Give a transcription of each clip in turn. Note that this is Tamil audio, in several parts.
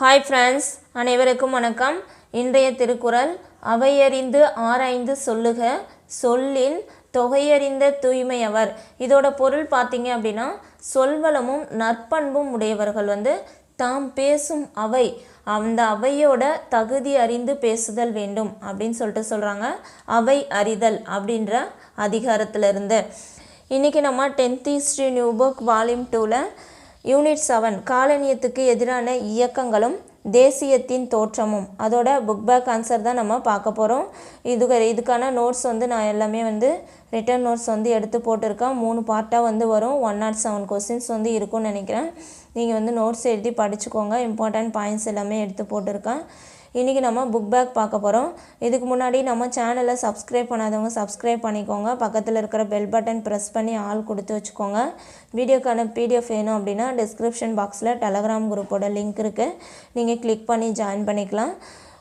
ஹாய் ஃப்ரெண்ட்ஸ் அனைவருக்கும் வணக்கம். இன்றைய திருக்குறள் அவையறிந்து ஆராய்ந்து சொல்லுக சொல்லின் தொகையறிந்த தூய்மையவர். இதோட பொருள் பார்த்தீங்க அப்படின்னா சொல்வளமும் நற்பண்பும் உடையவர்கள் வந்து தாம் பேசும் அவை அந்த அவையோட தகுதி அறிந்து பேசுதல் வேண்டும் அப்படின்னு சொல்லிட்டு சொல்கிறாங்க அவை அறிதல் அப்படின்ற அதிகாரத்திலிருந்து. இன்றைக்கி நம்ம tenth history new book volume டூவில் யூனிட் செவன் காலனியத்துக்கு எதிரான இயக்கங்களும் தேசியத்தின் தோற்றமும். அதோட புக் பேக் ஆன்சர் தான் நம்ம பார்க்க போகிறோம் இதுக்கு இதுக்கான நோட்ஸ் வந்து நான் எல்லாமே வந்து ரிட்டர்ன் நோட்ஸ் வந்து எடுத்து போட்டிருக்கேன். மூணு பார்ட்டாக வந்து வரும். ஒன் நாட் செவன் கொஸ்டின்ஸ் வந்து இருக்கும்னு நினைக்கிறேன். நீங்கள் வந்து நோட்ஸ் எழுதி படிச்சுக்கோங்க. இம்பார்ட்டன்ட் பாயிண்ட்ஸ் எல்லாமே எடுத்து போட்டிருக்கேன். இன்றைக்கி நம்ம புக் பேக் பார்க்க போகிறோம் இதுக்கு முன்னாடி நம்ம சேனலை சப்ஸ்கிரைப் பண்ணாதவங்க சப்ஸ்கிரைப் பண்ணிக்கோங்க. பக்கத்தில் இருக்கிற பெல் பட்டன் ப்ரெஸ் பண்ணி ஆள் கொடுத்து வச்சுக்கோங்க. வீடியோக்கான பிடிஎஃப் வேணும் அப்படின்னா டிஸ்கிரிப்ஷன் பாக்ஸில் டெலகிராம் குரூப்போட லிங்க் இருக்குது நீங்கள் கிளிக் பண்ணி ஜாயின் பண்ணிக்கலாம்.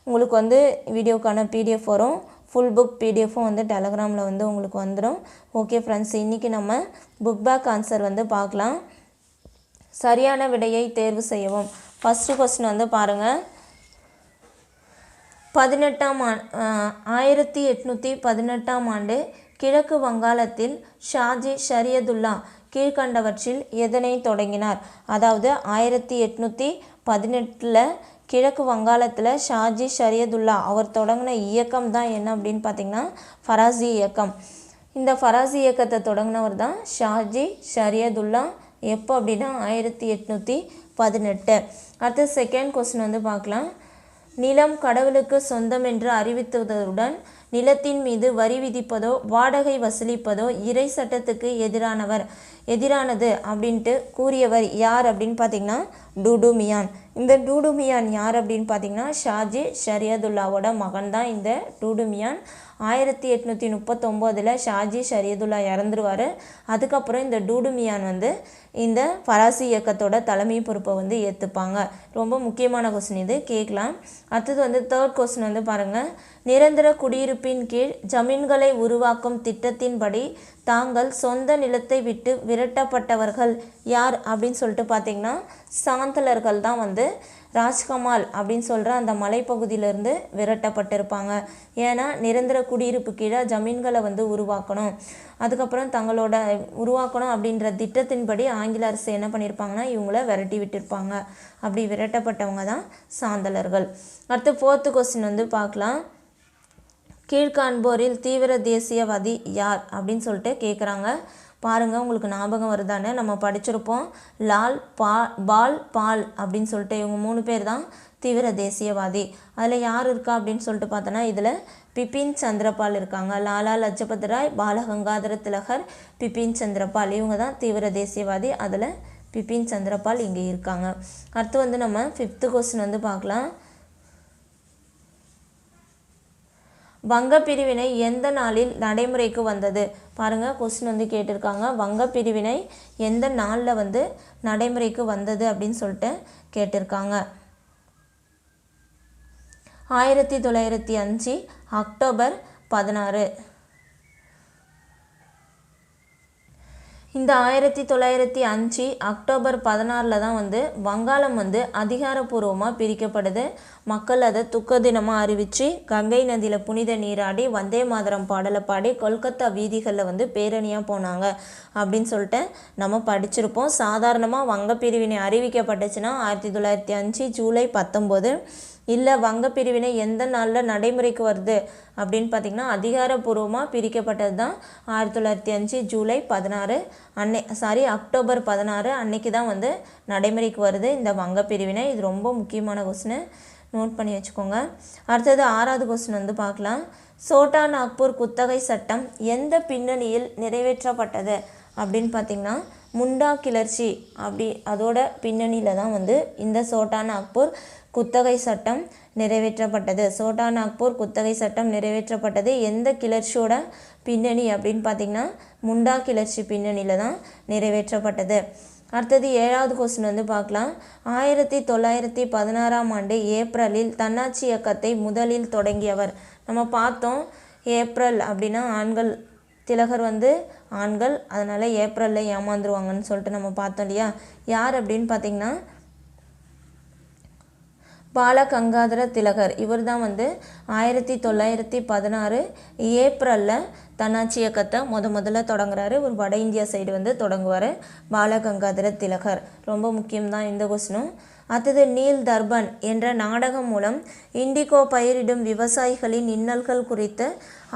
உங்களுக்கு வந்து வீடியோக்கான பிடிஎஃப் வரும். ஃபுல் புக் பிடிஎஃப்பும் வந்து டெலகிராமில் வந்து உங்களுக்கு வந்துடும் ஓகே ஃப்ரெண்ட்ஸ் இன்றைக்கி நம்ம புக் பேக் ஆன்சர் வந்து பார்க்கலாம். சரியான விடையை தேர்வு செய்யவும். ஃபஸ்ட்டு கொஸ்டின் வந்து பாருங்கள் பதினெட்டாம் ஆண் ஆயிரத்தி எட்நூற்றி பதினெட்டாம் ஆண்டு கிழக்கு வங்காளத்தில் ஷாஜி ஷரியதுல்லா கீழ்கண்டவற்றில் எதனை தொடங்கினார்? அதாவது ஆயிரத்தி எட்நூற்றி பதினெட்டில் கிழக்கு வங்காளத்தில் ஷாஜி ஷரியதுல்லா அவர் தொடங்கின இயக்கம் தான் என்ன அப்படின்னு பார்த்தீங்கன்னா ஃபராசி இயக்கம். இந்த ஃபராசி இயக்கத்தை தொடங்கினவர் தான் ஷாஜி ஷரியதுல்லா எப்போ அப்படின்னா ஆயிரத்தி எட்நூற்றி பதினெட்டு. அடுத்து செகண்ட் கொஸ்டின் வந்து பார்க்கலாம். நிலம் கடவுளுக்கு சொந்தம் என்று அறிவித்ததுடன் நிலத்தின் மீது வரி விதிப்பதோ வாடகை வசூலிப்பதோ இறை சட்டத்துக்கு எதிரானவர். எதிரானது அப்படின்ட்டு கூறியவர் யார் அப்படின்னு பார்த்தீங்கன்னா டூடுமியான். இந்த டூடுமியான் யார் அப்படின்னு பார்த்தீங்கன்னா ஷாஜி ஷரியதுல்லாவோட மகன் தான் இந்த டூடுமியான். ஆயிரத்தி எட்நூற்றி முப்பத்தொம்போதில் ஷாஜி ஷரியதுல்லா இறந்துருவார். அதுக்கப்புறம் இந்த டூடுமியான் வந்து இந்த ஃபராசி இயக்கத்தோட தலைமை பொறுப்பை வந்து ஏற்றுப்பாங்க ரொம்ப முக்கியமான கொஸ்டின் இது. கேட்கலாம். அடுத்தது வந்து தேர்ட் கொஸ்டின் வந்து பாருங்கள் நிரந்தர குடியிருப்பின் கீழ் ஜமீன்களை உருவாக்கும் திட்டத்தின்படி தாங்கள் சொந்த நிலத்தை விட்டு விரட்டப்பட்டவர்கள் யார் அப்படின்னு சொல்லிட்டு பார்த்தீங்கன்னா சாந்தலர்கள் தான் வந்து ராஜ்கமால் அப்படின்னு சொல்கிற அந்த மலைப்பகுதியிலேருந்து விரட்டப்பட்டிருப்பாங்க. ஏன்னா நிரந்தர குடியிருப்பு கீழே ஜமீன்களை வந்து உருவாக்கணும். அதுக்கப்புறம் தங்களோட உருவாக்கணும் அப்படின்ற திட்டத்தின்படி ஆங்கில அரசு என்ன பண்ணியிருப்பாங்கன்னா இவங்கள விரட்டி விட்டுருப்பாங்க. அப்படி விரட்டப்பட்டவங்க தான் சாந்தலர்கள். அடுத்து ஃபோர்த்து கொஸ்டின் வந்து பார்க்கலாம். கீழ்காண்போரில் தீவிர தேசியவாதி யார் அப்படின்னு சொல்லிட்டு கேட்குறாங்க பாருங்கள் உங்களுக்கு ஞாபகம் வருதானே நம்ம படிச்சிருப்போம். லால் பா பால் பால் அப்படின்னு சொல்லிட்டு இவங்க மூணு பேர் தான் தீவிர தேசியவாதி. அதில் யார் இருக்கா அப்படின்னு சொல்லிட்டு பார்த்தோன்னா இதில் பிபின் சந்திரபால் இருக்காங்க. லாலா லஜபத் ராய் பாலகங்காதர திலகர் பிபின் சந்திரபால். இவங்க தான் தீவிர தேசியவாதி. அதில் பிபின் சந்திரபால் இங்கே இருக்காங்க. அடுத்து வந்து நம்ம ஃபிஃப்த்து கொஸ்டின் வந்து பார்க்கலாம். வங்க பிரிவினை எந்த நாளில் நடைமுறைக்கு வந்தது? பாருங்கள் கொஸ்டின் வந்து கேட்டிருக்காங்க. வங்க பிரிவினை எந்த நாளில் வந்து நடைமுறைக்கு வந்தது அப்படின்னு சொல்லிட்டு கேட்டிருக்காங்க. ஆயிரத்தி தொள்ளாயிரத்தி அஞ்சு அக்டோபர் பதினாறு. இந்த ஆயிரத்தி தொள்ளாயிரத்தி அஞ்சு அக்டோபர் பதினாறில் தான் வந்து வங்காளம் வந்து அதிகாரப்பூர்வமாக பிரிக்கப்படுது. மக்கள் அதை துக்க தினமாக அறிவித்து கங்கை நதியில் புனித நீராடி வந்தே மாதரம் பாடலை பாடி கொல்கத்தா வீதிகளில் வந்து பேரணியாக போனாங்க அப்படின்னு சொல்லிட்டு நம்ம படிச்சிருப்போம். சாதாரணமாக வங்க பிரிவினை அறிவிக்கப்பட்டுச்சுன்னா ஆயிரத்தி தொள்ளாயிரத்தி அஞ்சு ஜூலை பத்தொம்போது இல்லை வங்க பிரிவினை எந்த நாளில் நடைமுறைக்கு வருது அப்படின்னு பார்த்திங்கன்னா அதிகாரப்பூர்வமாக பிரிக்கப்பட்டது தான் ஆயிரத்தி தொள்ளாயிரத்தி அஞ்சு ஜூலை பதினாறு. அன்னை சாரி அக்டோபர் பதினாறு அன்னைக்கு தான் வந்து நடைமுறைக்கு வருது இந்த வங்க பிரிவினை இது ரொம்ப முக்கியமான கொஸ்டின் நோட் பண்ணி வச்சுக்கோங்க. அடுத்தது ஆறாவது கொஸ்டின் வந்து பார்க்கலாம். சோட்டா நாக்பூர் குத்தகை சட்டம் எந்த பின்னணியில் நிறைவேற்றப்பட்டது? அப்படின்னு பார்த்திங்கன்னா முண்டா கிளர்ச்சி அப்படி அதோட பின்னணியில் தான் வந்து இந்த சோட்டா நாக்பூர் குத்தகை சட்டம் நிறைவேற்றப்பட்டது. சோட்டா நாக்பூர் குத்தகை சட்டம் நிறைவேற்றப்பட்டது எந்த கிளர்ச்சியோட பின்னணி அப்படின்னு பார்த்திங்கன்னா முண்டா கிளர்ச்சி பின்னணியில் தான் நிறைவேற்றப்பட்டது. அடுத்தது ஏழாவது கொஸ்டின் வந்து பார்க்கலாம். ஆயிரத்தி தொள்ளாயிரத்தி பதினாறாம் ஆண்டு ஏப்ரலில் தன்னாட்சி இயக்கத்தை முதலில் தொடங்கியவர். நம்ம பார்த்தோம் ஏப்ரல் அப்படின்னா ஆண்கள் திலகர் வந்து ஆண்கள் அதனால் ஏப்ரலில் ஏமாந்துருவாங்கன்னு சொல்லிட்டு நம்ம பார்த்தோம் இல்லையா? யார் அப்படின்னு பார்த்தீங்கன்னா பாலகங்காதர திலகர். இவர் தான் வந்து ஆயிரத்தி தொள்ளாயிரத்தி பதினாறு ஏப்ரலில் தன்னாட்சி இயக்கத்தை முத முதல்ல தொடங்குறாரு. ஒரு வட இந்தியா சைடு வந்து தொடங்குவார். பாலகங்காதர திலகர். ரொம்ப முக்கியம்தான் இந்த கொஸ்டினும் அடுத்தது நீல் தர்பன் என்ற நாடகம் மூலம் இண்டிகோ பயிரிடும் விவசாயிகளின் இன்னல்கள் குறித்து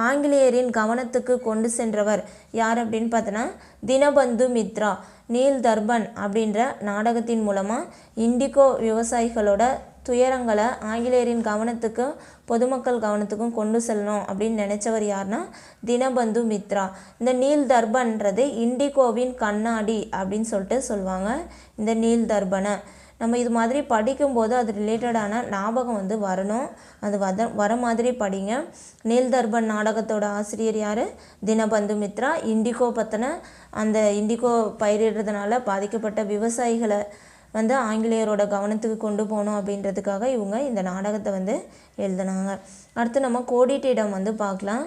ஆங்கிலேயரின் கவனத்துக்கு கொண்டு சென்றவர் யார் அப்படின்னு பார்த்தோன்னா தினபந்து மித்ரா. நீல் தர்பன் அப்படின்ற நாடகத்தின் மூலமாக இண்டிகோ விவசாயிகளோட துயரங்களை ஆங்கிலேயரின் கவனத்துக்கும் பொதுமக்கள் கவனத்துக்கும் கொண்டு செல்லணும் அப்படின்னு நினச்சவர் யாருன்னா தினபந்து மித்ரா. இந்த நீல் தர்பன்றது இண்டிகோவின் கண்ணாடி அப்படின்னு சொல்லிட்டு சொல்லுவாங்க இந்த நீல் தர்பனை நம்ம இது மாதிரி படிக்கும்போது அது ரிலேட்டடான ஞாபகம் வந்து வரணும். அது வத வர மாதிரி படிங்க. நீல் தர்பன் நாடகத்தோட ஆசிரியர் யார்? தினபந்து மித்ரா. இண்டிகோ பற்றின அந்த இண்டிகோ பயிரிடுறதுனால பாதிக்கப்பட்ட விவசாயிகளை வந்து ஆங்கிலேயரோட கவனத்துக்கு கொண்டு போகணும் அப்படின்றதுக்காக இவங்க இந்த நாடகத்தை வந்து எழுதினாங்க. அடுத்து நம்ம கோடிட்டிடம் வந்து பார்க்கலாம்.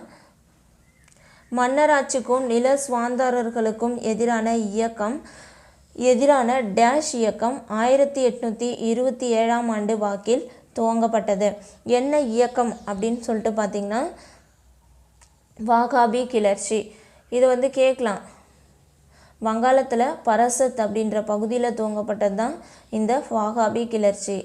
மன்னராட்சிக்கும் நில சுவாந்தாரர்களுக்கும் எதிரான இயக்கம் எதிரான டேஷ் இயக்கம் ஆயிரத்தி எட்நூற்றி இருபத்தி ஏழாம் ஆண்டு வாக்கில் துவங்கப்பட்டது. என்ன இயக்கம் அப்படின்னு சொல்லிட்டு பார்த்திங்கன்னா வாகாபி கிளர்ச்சி. இது வந்து கேட்கலாம். வங்காளத்தில் பரசத் அப்படின்ற பகுதியில் துவங்கப்பட்டது தான் இந்த வாகாபி கிளர்ச்சி.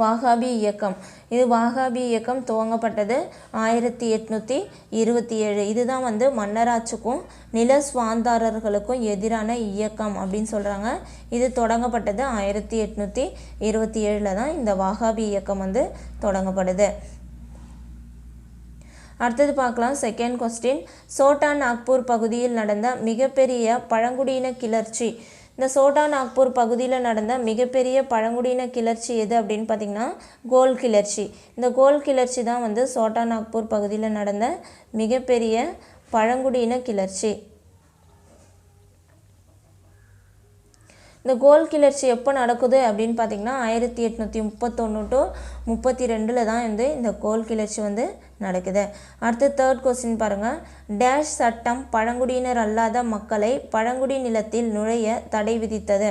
வாகாபி இயக்கம். இது வாகாபி இயக்கம் துவங்கப்பட்டது ஆயிரத்தி எட்நூற்றி இருபத்தி ஏழு இதுதான் வந்து மன்னராட்சிக்கும் நில சுவாந்தாரர்களுக்கும் எதிரான இயக்கம் அப்படின்னு சொல்கிறாங்க இது தொடங்கப்பட்டது ஆயிரத்தி எட்நூற்றி இருபத்தி ஏழில் தான் இந்த வாகாபி இயக்கம் வந்து தொடங்கப்படுது. அடுத்தது பார்க்கலாம். செகண்ட் கொஸ்டின் சோட்டா நாக்பூர் பகுதியில் நடந்த மிகப்பெரிய பழங்குடியின கிளர்ச்சி இந்த சோட்டா நாக்பூர் பகுதியில் நடந்த மிகப்பெரிய பழங்குடியின கிளர்ச்சி எது அப்படின்னு பார்த்திங்கன்னா கோல் கிளர்ச்சி. இந்த கோல் கிளர்ச்சி தான் வந்து சோட்டா நாக்பூர் பகுதியில் நடந்த மிகப்பெரிய பழங்குடியின கிளர்ச்சி. இந்த கோல் கிளர்ச்சி எப்போ நடக்குது அப்படின்னு பார்த்தீங்கன்னா ஆயிரத்தி எட்நூற்றி முப்பத்தொன்று டு முப்பத்தி ரெண்டில் தான் வந்து இந்த கோல் கிளர்ச்சி வந்து நடக்குது. அடுத்து தேர்ட் கொஸ்டின் பாருங்கள் டேஷ் சட்டம் பழங்குடியினர் அல்லாத மக்களை பழங்குடி நிலத்தில் நுழைய தடை விதித்தது.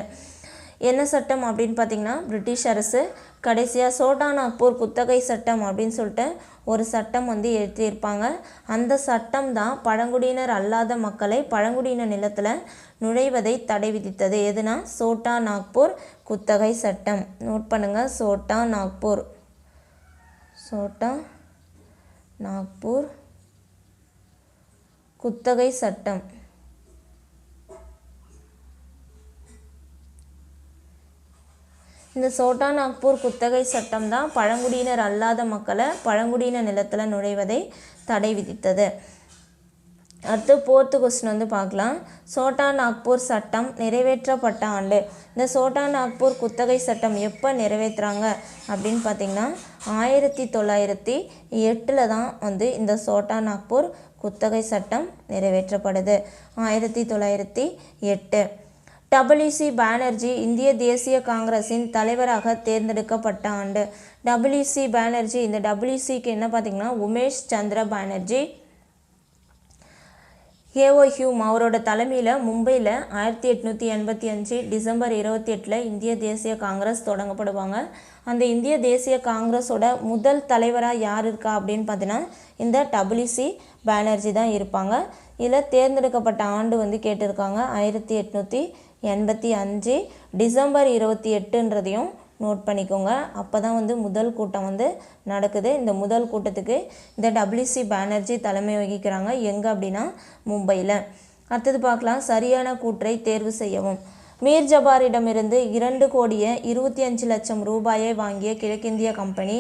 என்ன சட்டம் அப்படின்னு பார்த்தீங்கன்னா பிரிட்டிஷ் அரசு. கடைசியாக சோட்டா நாக்பூர் குத்தகை சட்டம் அப்படின்னு சொல்லிட்டு ஒரு சட்டம் வந்து எழுத்தியிருப்பாங்க அந்த சட்டம் தான் பழங்குடியினர் அல்லாத மக்களை பழங்குடியின நிலத்தில் நுழைவதை தடை விதித்தது. எதுனா? சோட்டா நாக்பூர் குத்தகை சட்டம். நோட் பண்ணுங்கள் சோட்டா நாக்பூர். சோட்டா நாக்பூர் குத்தகை சட்டம். இந்த சோட்டா நாக்பூர் குத்தகை சட்டம் தான் பழங்குடியினர் அல்லாத மக்களை பழங்குடியின நிலத்தில் நுழைவதை தடை விதித்தது. அடுத்து போர்த்து கொஸ்டின் வந்து பார்க்கலாம். சோட்டா நாக்பூர் சட்டம் நிறைவேற்றப்பட்ட ஆண்டு. இந்த சோட்டா நாக்பூர் குத்தகை சட்டம் எப்போ நிறைவேற்றுறாங்க அப்படின்னு பார்த்தீங்கன்னா ஆயிரத்தி தொள்ளாயிரத்தி எட்டில் தான் வந்து இந்த சோட்டா நாக்பூர் குத்தகை சட்டம் நிறைவேற்றப்படுது. ஆயிரத்தி தொள்ளாயிரத்தி எட்டு. டபிள்யூசி பானர்ஜி இந்திய தேசிய காங்கிரஸின் தலைவராக தேர்ந்தெடுக்கப்பட்ட ஆண்டு. டபிள்யூசி பானர்ஜி இந்த டபிள்யூசிக்கு என்ன பார்த்தீங்கன்னா Umesh Chandra Banerjee A O Hume அவரோட தலைமையில் மும்பையில் ஆயிரத்தி எட்நூற்றி எண்பத்தி அஞ்சு டிசம்பர் இருபத்தி எட்டில் இந்திய தேசிய காங்கிரஸ் தொடங்கப்படுவாங்க. அந்த இந்திய தேசிய காங்கிரஸோட முதல் தலைவராக யார் இருக்கா அப்படின்னு பார்த்தீங்கன்னா இந்த டபிள்யூசி பானர்ஜி தான் இருப்பாங்க. இதில் தேர்ந்தெடுக்கப்பட்ட ஆண்டு வந்து கேட்டிருக்காங்க ஆயிரத்தி எட்நூற்றி எண்பத்தி அஞ்சு டிசம்பர் இருபத்தி எட்டுன்றதையும் நோட் பண்ணிக்கோங்க. அப்போ தான் வந்து முதல் கூட்டம் வந்து நடக்குது. இந்த முதல் கூட்டத்துக்கு இந்த டபிள்யூசி பானர்ஜி தலைமை வகிக்கிறாங்க. எங்கே அப்படின்னா மும்பையில். அடுத்தது பார்க்கலாம். சரியான கூற்றை தேர்வு செய்யவும். மீர் ஜபாரிடமிருந்து இரண்டு கோடியே இருபத்தி அஞ்சு லட்சம் ரூபாயை வாங்கிய கிழக்கிந்திய கம்பெனி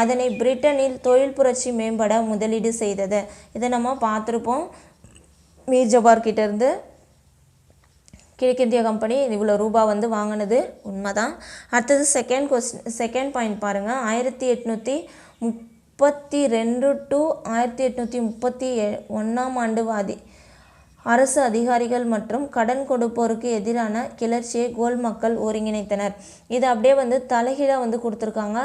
அதனை பிரிட்டனில் தொழில் புரட்சி மேம்பட முதலீடு செய்தது. இதை நம்ம பார்த்துருப்போம். மீர் ஜபார் கிட்டேருந்து கிழக்கிந்திய கம்பெனி இவ்வளோ ரூபா வந்து வாங்கினது உண்மைதான். அடுத்தது செகண்ட் கொஸ்டின் செகண்ட் பாயிண்ட் பாருங்கள் ஆயிரத்தி எட்நூற்றி முப்பத்தி ரெண்டு டு ஆயிரத்தி எட்நூற்றி முப்பத்தி ஒன்றாம் ஆண்டு வாதி அரசு அதிகாரிகள் மற்றும் கடன் கொடுப்போருக்கு எதிரான கிளர்ச்சியை கோல் மக்கள் ஒருங்கிணைத்தனர். இது அப்படியே வந்து தலைகீழாக வந்து கொடுத்துருக்காங்க.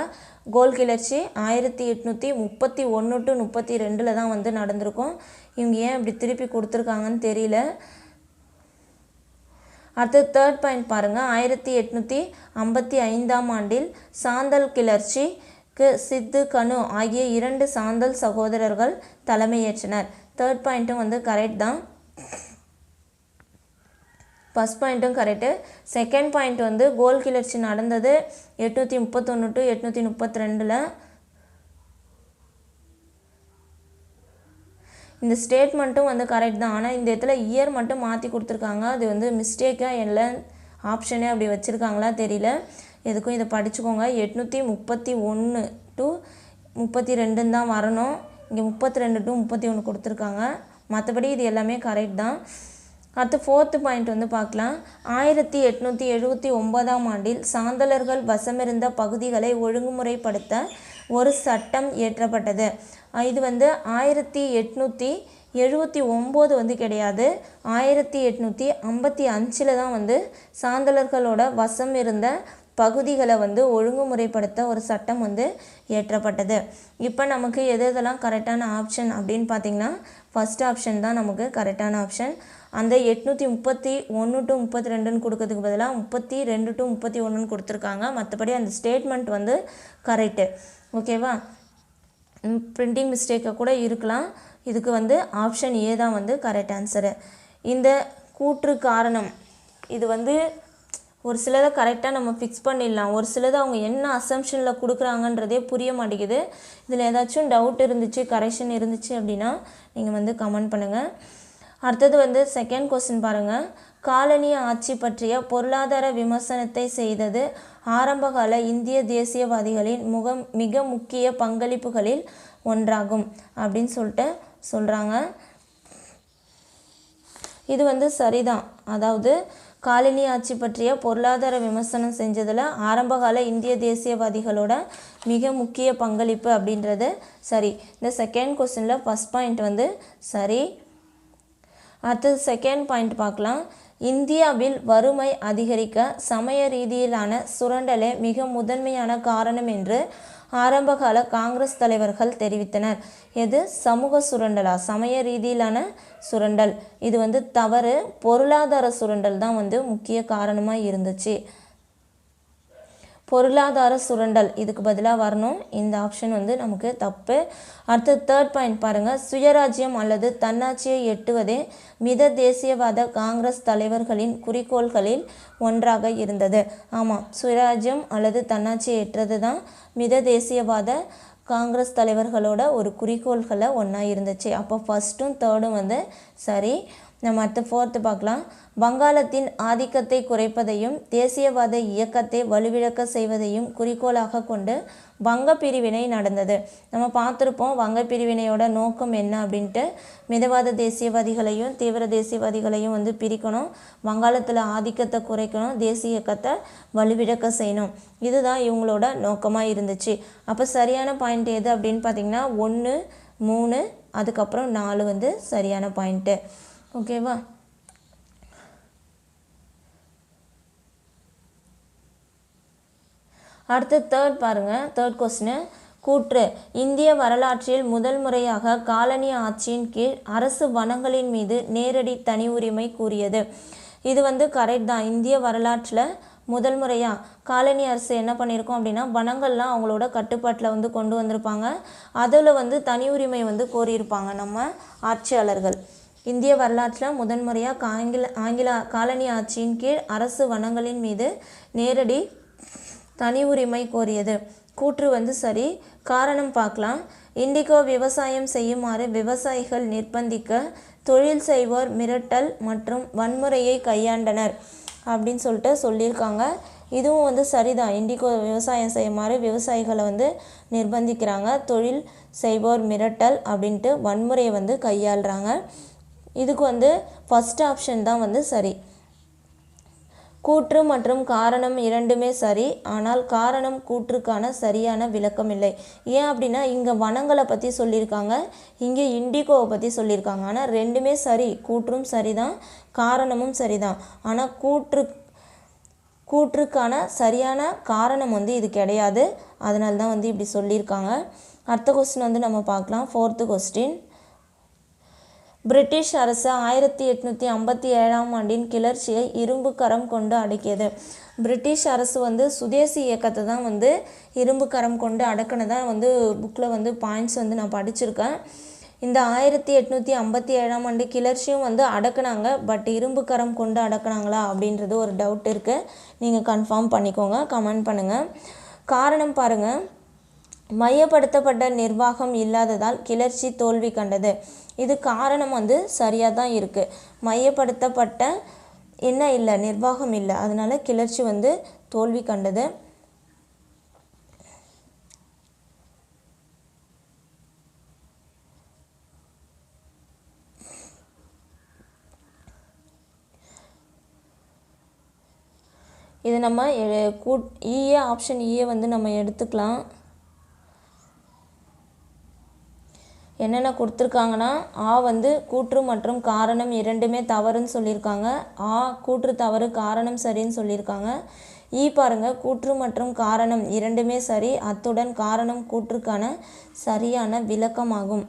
கோல் கிளர்ச்சி ஆயிரத்தி எட்நூற்றி முப்பத்தி ஒன்று டு முப்பத்தி ரெண்டில் தான் வந்து நடந்திருக்கும். இவங்க ஏன் இப்படி திருப்பி கொடுத்துருக்காங்கன்னு தெரியல. அடுத்து தேர்ட் பாயிண்ட் பாருங்கள் ஆயிரத்தி எட்நூற்றி ஐம்பத்தி ஐந்தாம் ஆண்டில் சாந்தல் கிளர்ச்சிக்கு சித்து கனு ஆகிய இரண்டு சாந்தல் சகோதரர்கள் தலைமையேற்றனர். தேர்ட் பாயிண்ட்டும் வந்து கரெக்ட் தான். ஃபஸ்ட் பாயிண்ட்டும் கரெக்டு செகண்ட் பாயிண்ட் வந்து கோல் கிளர்ச்சி நடந்தது எட்நூற்றி முப்பத்தொன்று டு எட்நூற்றி முப்பத்தி ரெண்டில் இந்த ஸ்டேட்மெண்ட்டும் வந்து கரெக்ட் தான். ஆனால் இந்த இடத்துல இயர் மட்டும் மாற்றி கொடுத்துருக்காங்க. அது வந்து மிஸ்டேக்காக இல்லை ஆப்ஷனே அப்படி வச்சுருக்காங்களா தெரியல. எதுக்கும் இதை படிச்சுக்கோங்க. எட்நூற்றி முப்பத்தி ஒன்று டு முப்பத்தி ரெண்டுன்னு தான் வரணும். இங்கே முப்பத்தி ரெண்டு டு முப்பத்தி ஒன்று கொடுத்துருக்காங்க. மற்றபடி இது எல்லாமே கரெக்ட் தான். அடுத்து ஃபோர்த்து பாயிண்ட் வந்து பார்க்கலாம். ஆயிரத்தி எட்நூற்றி எழுபத்தி ஒன்பதாம் ஆண்டில் சாந்தலர்கள் வசமிருந்த பகுதிகளை ஒழுங்குமுறைப்படுத்த ஒரு சட்டம் இயற்றப்பட்டது. இது வந்து ஆயிரத்தி எட்நூற்றி எழுபத்தி ஒம்பது வந்து கிடையாது. ஆயிரத்தி எட்நூற்றி ஐம்பத்தி அஞ்சில் தான் வந்து சாந்தலர்களோட வசம் இருந்த பகுதிகளை வந்து ஒழுங்குமுறைப்படுத்த ஒரு சட்டம் வந்து இயற்றப்பட்டது. இப்போ நமக்கு எது எதெல்லாம் கரெக்டான ஆப்ஷன் அப்படின்னு பார்த்தீங்கன்னா ஃபஸ்ட் ஆப்ஷன் தான் நமக்கு கரெக்டான ஆப்ஷன் அந்த எட்நூற்றி முப்பத்தி ஒன்று டு முப்பத்தி ரெண்டுன்னு கொடுக்கறதுக்கு பதிலாக முப்பத்தி ரெண்டு டு முப்பத்தி ஒன்றுன்னு கொடுத்துருக்காங்க. மற்றபடி அந்த ஸ்டேட்மெண்ட் வந்து கரெக்டு ஓகேவா பிரிண்டிங் மிஸ்டேக்கை கூட இருக்கலாம். இதுக்கு வந்து ஆப்ஷன் ஏ தான் வந்து கரெக்ட் ஆன்சரு இந்த கூற்று காரணம் இது வந்து ஒரு சிலதை கரெக்டாக நம்ம ஃபிக்ஸ் பண்ணிடலாம். ஒரு சிலதை அவங்க என்ன அசம்ஷனில் கொடுக்குறாங்கன்றதே புரிய மாட்டேங்குது. இதில் ஏதாச்சும் டவுட் இருந்துச்சு கரெக்ஷன் இருந்துச்சு அப்படின்னா நீங்கள் வந்து கமெண்ட் பண்ணுங்கள் அடுத்தது வந்து செகண்ட் கொஸ்டின் பாருங்கள் காலனி ஆட்சி பற்றிய பொருளாதார விமர்சனத்தை செய்தது ஆரம்பகால இந்திய தேசியவாதிகளின் முகம் மிக முக்கிய பங்களிப்புகளில் ஒன்றாகும் அப்படின்னு சொல்லிட்டு சொல்கிறாங்க இது வந்து சரிதான். அதாவது காலனி ஆட்சி பற்றிய பொருளாதார விமர்சனம் செஞ்சதில் ஆரம்பகால இந்திய தேசியவாதிகளோட மிக முக்கிய பங்களிப்பு அப்படின்றது சரி. இந்த செகண்ட் கொஸ்டினில் ஃபஸ்ட் பாயிண்ட் வந்து சரி. அடுத்தது செகண்ட் பாயிண்ட் பார்க்கலாம். இந்தியாவில் வறுமை அதிகரிக்க சமய ரீதியிலான சுரண்டலே மிக முதன்மையான காரணம் என்று ஆரம்பகால காங்கிரஸ் தலைவர்கள் தெரிவித்தனர். எது? சமூக சுரண்டலா? சமய ரீதியிலான சுரண்டல். இது வந்து தவறு. பொருளாதார சுரண்டல் தான் வந்து முக்கிய காரணமாக இருந்துச்சு. பொருளாதார சுரண்டல். இதுக்கு பதிலாக வரணும். இந்த ஆப்ஷன் வந்து நமக்கு தப்பு. அடுத்து தேர்ட் பாயிண்ட் பாருங்கள் சுயராஜ்யம் அல்லது தன்னாட்சியை எட்டுவதே மித தேசியவாத காங்கிரஸ் தலைவர்களின் குறிக்கோள்களில் ஒன்றாக இருந்தது. ஆமாம் சுயராஜ்யம் அல்லது தன்னாட்சியை எட்டுறது தான் மித தேசியவாத காங்கிரஸ் தலைவர்களோட ஒரு குறிக்கோள்களை ஒன்றா இருந்துச்சு. அப்போ ஃபஸ்ட்டும் தேர்டும் வந்து சரி. நம்ம அடுத்து ஃபோர்த்து பார்க்கலாம். வங்காளத்தின் ஆதிக்கத்தை குறைப்பதையும் தேசியவாத இயக்கத்தை வலுவிழக்க செய்வதையும் குறிக்கோளாக கொண்டு வங்க பிரிவினை நடந்தது. நம்ம பார்த்துருப்போம் வங்க பிரிவினையோட நோக்கம் என்ன அப்படின்ட்டு. மிதவாத தேசியவாதிகளையும் தீவிர தேசியவாதிகளையும் வந்து பிரிக்கணும். வங்காளத்தில் ஆதிக்கத்தை குறைக்கணும் தேசிய இயக்கத்தை வலுவிழக்க செய்யணும். இதுதான் இவங்களோட நோக்கமாக இருந்துச்சு. அப்போ சரியான பாயிண்ட் எது அப்படின்னு பார்த்தீங்கன்னா ஒன்று மூணு அதுக்கப்புறம் நாலு வந்து சரியான பாயிண்ட்டு ஓகேவா? அடுத்து தேர்ட் பாருங்கள் தேர்ட் கொஸ்டின் கூற்று. இந்திய வரலாற்றில் முதல் முறையாக காலனி ஆட்சியின் கீழ் அரசு வனங்களின் மீது நேரடி தனி உரிமை கூறியது. இது வந்து கரெக்ட் தான். இந்திய வரலாற்றில் முதல் முறையாக காலனி அரசு என்ன பண்ணியிருக்கோம் அப்படின்னா வனங்கள்லாம் அவங்களோட கட்டுப்பாட்டில் வந்து கொண்டு வந்திருப்பாங்க. அதில் வந்து தனி உரிமை வந்து கோரியிருப்பாங்க நம்ம ஆட்சியாளர்கள். இந்திய வரலாற்றில் முதன்முறையாக ஆங்கில ஆங்கில காலனி ஆட்சியின் கீழ் அரசு வனங்களின் மீது நேரடி தனி உரிமை கோரியது. கூற்று வந்து சரி. காரணம் பார்க்கலாம். இண்டிகோ விவசாயம் செய்யுமாறு விவசாயிகள் நிர்பந்திக்க தொழில் செய்வோர் மிரட்டல் மற்றும் வன்முறையை கையாண்டனர் அப்படின்னு சொல்லிட்டு சொல்லியிருக்காங்க. இதுவும் வந்து சரிதான். இண்டிகோ விவசாயம் செய்யுமாறு விவசாயிகளை வந்து நிர்பந்திக்கிறாங்க. தொழில் செய்வோர் மிரட்டல் அப்படின்ட்டு வன்முறையை வந்து கையாளுறாங்க. இதுக்கு வந்து ஃபஸ்ட் ஆப்ஷன் தான் வந்து சரி. கூற்று மற்றும் காரணம் இரண்டுமே சரி. ஆனால் காரணம் கூற்றுக்கான சரியான விளக்கம் இல்லை. ஏன் அப்படின்னா இங்கே வனங்களை பற்றி சொல்லியிருக்காங்க. இங்கே இண்டிகோவை பற்றி சொல்லியிருக்காங்க. ஆனால் ரெண்டுமே சரி. கூற்றும் சரிதான் காரணமும் சரிதான். ஆனால் கூற்று கூற்றுக்கான சரியான காரணம் வந்து இது கிடையாது. அதனால தான் வந்து இப்படி சொல்லியிருக்காங்க. அடுத்த கொஸ்டின் வந்து நம்ம பார்க்கலாம். ஃபோர்த்து கொஸ்டின் பிரிட்டிஷ் அரசு ஆயிரத்தி எட்நூற்றி ஐம்பத்தி ஏழாம் ஆண்டின் கிளர்ச்சியை இரும்பு கரம் கொண்டு அடக்கியது. பிரிட்டிஷ் அரசு வந்து சுதேசி இயக்கத்தை தான் வந்து இரும்பு கரம் கொண்டு அடக்குனதா வந்து புக்கில் வந்து பாயிண்ட்ஸ் வந்து நான் படிச்சிருக்கேன். இந்த ஆயிரத்தி எட்நூற்றி ஐம்பத்தி ஏழாம் ஆண்டு கிளர்ச்சியும் வந்து அடக்குனாங்க. பட் இரும்பு கரம் கொண்டு அடக்குனாங்களா அப்படின்றது ஒரு டவுட் இருக்குது நீங்கள் கன்ஃபார்ம் பண்ணிக்கோங்க கமெண்ட் பண்ணுங்கள் காரணம் பாருங்கள் மையப்படுத்தப்பட்ட நிர்வாகம் இல்லாததால் கிளர்ச்சி தோல்வி கண்டது. இது காரணம் வந்து சரியாக தான் இருக்குது மையப்படுத்தப்பட்ட என்ன இல்லை நிர்வாகம் இல்லை. அதனால் கிளர்ச்சி வந்து தோல்வி கண்டது. இது நம்ம கூட் ஈஏ ஆப்ஷன் ஈஏ வந்து நம்ம எடுத்துக்கலாம். என்னென்ன கொடுத்துருக்காங்கன்னா ஆ வந்து கூற்று மற்றும் காரணம் இரண்டுமே தவறுன்னு சொல்லியிருக்காங்க. ஆ கூற்று தவறு காரணம் சரின்னு சொல்லியிருக்காங்க. ஈ பாருங்க கூற்று மற்றும் காரணம் இரண்டுமே சரி அத்துடன் காரணம் கூற்றுக்கான சரியான விளக்கமாகும்.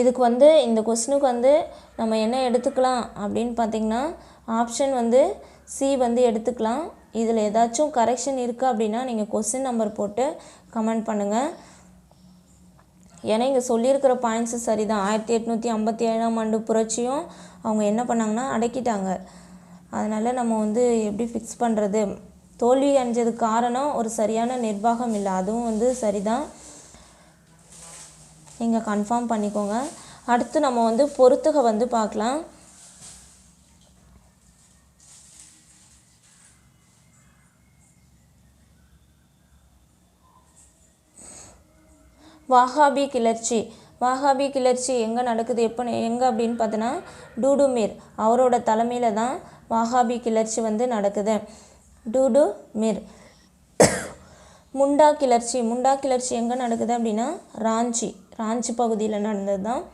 இதுக்கு வந்து இந்த கொஸ்டினுக்கு வந்து நம்ம என்ன எடுத்துக்கலாம் அப்படின்னு பார்த்தீங்கன்னா ஆப்ஷன் வந்து சி வந்து எடுத்துக்கலாம். இதில் ஏதாச்சும் கரெக்ஷன் இருக்குது அப்படின்னா நீங்கள் கொஸ்டின் நம்பர் போட்டு கமெண்ட் பண்ணுங்கள் ஏன்னா இங்கே சொல்லியிருக்கிற பாயிண்ட்ஸு சரி தான் ஆயிரத்தி எட்நூற்றி ஐம்பத்தி ஏழாம் ஆண்டு புரட்சியும் அவங்க என்ன பண்ணாங்கன்னா அடக்கிட்டாங்க. அதனால் நம்ம வந்து எப்படி ஃபிக்ஸ் பண்ணுறது தோல்வி அடைஞ்சதுக்கு காரணம் ஒரு சரியான நிர்வாகம் இல்லை. அதுவும் வந்து சரிதான். நீங்கள் கன்ஃபார்ம் பண்ணிக்கோங்க. அடுத்து நம்ம வந்து பொறுத்துக வந்து பார்க்கலாம். வாஹாபி கிளர்ச்சி. வாஹாபி கிளர்ச்சி எங்கே நடக்குது? எப்போ எங்கே அப்படின்னு பார்த்தோன்னா டூடுமீர் அவரோட தலைமையில் தான் வாஹாபி கிளர்ச்சி வந்து நடக்குது. டூடு மீர் முண்டா கிளர்ச்சி. முண்டா கிளர்ச்சி எங்கே நடக்குது அப்படின்னா ராஞ்சி. ராஞ்சி பகுதியில் நடந்தது தான்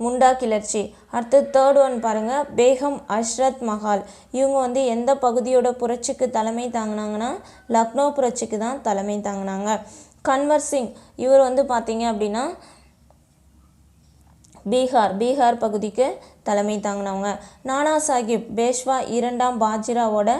முண்டா கிளர்ச்சி. அடுத்து தேர்ட் ஒன் பாருங்கள் பேகம் அஷ்ரத் மஹால். இவங்க வந்து எந்த பகுதியோட புரட்சிக்கு தலைமை தாங்கினாங்கன்னா லக்னோ புரட்சிக்கு தான் தலைமை தாங்கினாங்க. கன்வர் சிங். இவர் வந்து பார்த்தீங்க அப்படின்னா பீகார் பீகார் பகுதிக்கு தலைமை தாங்கினவங்க. நானா சாஹிப் பேஷ்வா இரண்டாம் பாஜிராவோட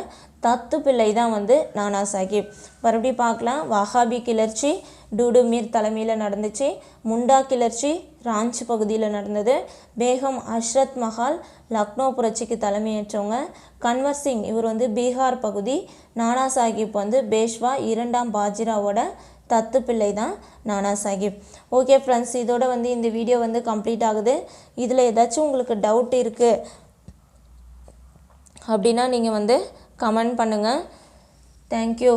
தத்து பிள்ளை தான் வந்து நானா சாஹிப் மறுபடியும் பார்க்கலாம். வஹாபி கிளர்ச்சி. டூடுமீர் தலைமையில் நடந்துச்சு. முண்டா கிளர்ச்சி ராஞ்சி பகுதியில் நடந்தது. பேகம் அஷ்ரத் மஹால் லக்னோ புரட்சிக்கு தலைமையேற்றவங்க. கன்வர் சிங் இவர் வந்து பீகார் பகுதி. நானா சாஹிப் வந்து பேஷ்வா இரண்டாம் பாஜிராவோட தத்து பிள்ளை தான் நானா சாஹிப். ஓகே ஃப்ரெண்ட்ஸ் இதோட வந்து இந்த வீடியோ வந்து கம்ப்ளீட் ஆகுது. இதில் ஏதாச்சும் உங்களுக்கு டவுட் இருக்குது அப்படின்னா நீங்கள் வந்து கமெண்ட் பண்ணுங்கள் தேங்க்யூ